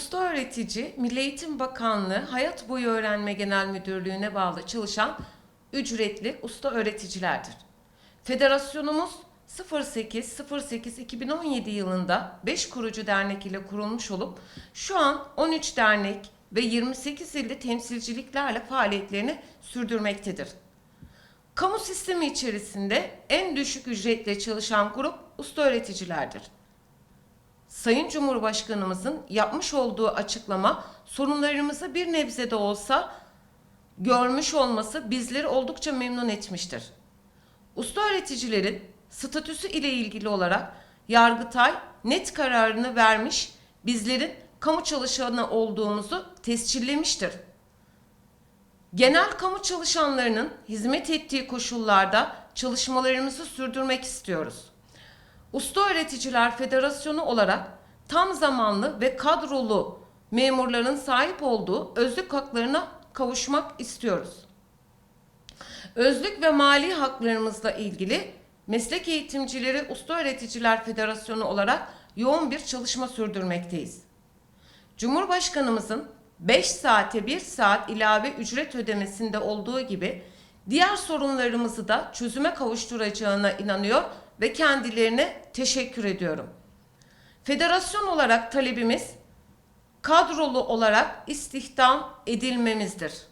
Usta öğretici, Milli Eğitim Bakanlığı Hayat Boyu Öğrenme Genel Müdürlüğü'ne bağlı çalışan ücretli usta öğreticilerdir. Federasyonumuz 08.08.2017 yılında 5 kurucu dernek ile kurulmuş olup şu an 13 dernek ve 28 ilde temsilciliklerle faaliyetlerini sürdürmektedir. Kamu sistemi içerisinde en düşük ücretle çalışan grup usta öğreticilerdir. Sayın Cumhurbaşkanımızın yapmış olduğu açıklama sorunlarımızı bir nebze de olsa görmüş olması bizleri oldukça memnun etmiştir. Usta öğreticilerin statüsü ile ilgili olarak Yargıtay net kararını vermiş, bizlerin kamu çalışanı olduğumuzu tescillemiştir. Genel kamu çalışanlarının hizmet ettiği koşullarda çalışmalarımızı sürdürmek istiyoruz. Usta Öğreticiler Federasyonu olarak tam zamanlı ve kadrolu memurların sahip olduğu özlük haklarına kavuşmak istiyoruz. Özlük ve mali haklarımızla ilgili Meslek Eğitimcileri Usta Öğreticiler Federasyonu olarak yoğun bir çalışma sürdürmekteyiz. Cumhurbaşkanımızın 5 saate 1 saat ilave ücret ödemesinde olduğu gibi diğer sorunlarımızı da çözüme kavuşturacağına inanıyor ve kendilerine teşekkür ediyorum. Federasyon olarak talebimiz kadrolu olarak istihdam edilmemizdir.